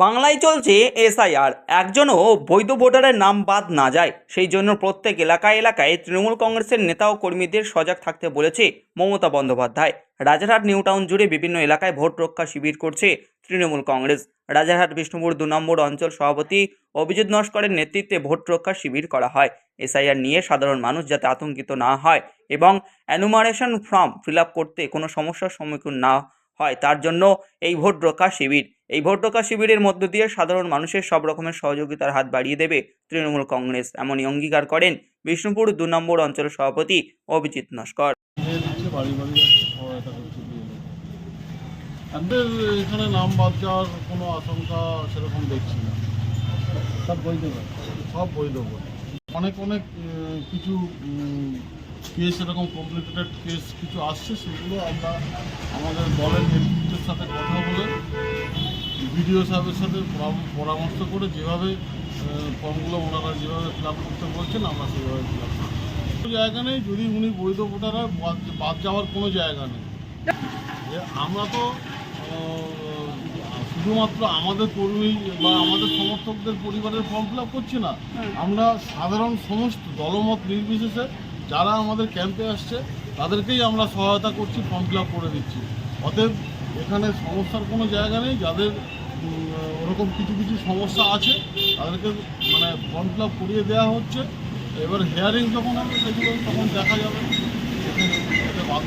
বাংলায় চলছে এসআইআর। একজনও বৈধ ভোটারের নাম বাদ না যায়। সেই জন্য প্রত্যেক এলাকায় এলাকায় তৃণমূল কংগ্রেসের নেতা ও কর্মীদের সজাগ থাকতে বলেছে মমতা বন্দ্যোপাধ্যায়। রাজারহাট নিউ টাউন জুড়ে বিভিন্ন এলাকায় ভোট রক্ষা শিবির করছে তৃণমূল কংগ্রেস। রাজারহাট, বিষ্ণুপুর দু নম্বর অঞ্চল সভাপতি অভিজিৎ নস্করের নেতৃত্বে ভোট রক্ষা শিবির করা হয়। এসআইআর নিয়ে সাধারণ মানুষ যাতে আতঙ্কিত না হয় এবং অ্যানুমারেশন ফর্ম ফিল করতে কোনো সমস্যার সম্মুখীন না হয়। তার জন্য এই ভোট রক্ষা শিবির। এই ভোট রক্ষা শিবিরের মধ্য দিয়ে সাধারণ মানুষের সব রকমের সহযোগিতার হাত বাড়িয়ে দেবে তৃণমূল কংগ্রেস। এমনই অঙ্গীকার করেন বিষ্ণুপুর দু নম্বর অঞ্চল সভাপতি অভিজিৎ নস্কর। এখানে নাম বাদ যাওয়ার কোনো আশঙ্কা সেরকম দেখছি না। সব সব অনেক অনেক কিছু কেস এরকম কমপ্লিকেটেড কেস কিছু আসছে সেগুলো আমরা আমাদের দলের নেতৃত্বের সাথে কথা বলে বিডিও সাহেবের সাথে পরামর্শ করে যেভাবে ফর্মগুলো ওনারা যেভাবে ফিল আপ করতে বলছেন আমরা সেভাবে ফিল আপ কোনো জায়গা নেই যদি উনি বৈধ ভোটার হয় বাদ যাওয়ার কোনো জায়গা নেই। আমরা তো শুধুমাত্র আমাদের কর্মী বা আমাদের সমর্থকদের পরিবারের ফর্ম ফিল আপ করছি না। আমরা সাধারণ সমস্ত দলমত নির্বিশেষে যারা আমাদের ক্যাম্পে আসছে, তাদেরকেই আমরা সহায়তা করছি ফর্ম ফিল করে দিচ্ছি। অতএব এখানে সমস্যার কোনো জায়গা নেই, যাদের ওরকম কিছু কিছু সমস্যা আছে, তাদেরকে মানে ফর্ম ফিল করিয়ে দেওয়া হচ্ছে। এবার হেয়ারিং যখন হবে, সেগুলো তখন দেখা যাবে। বাদ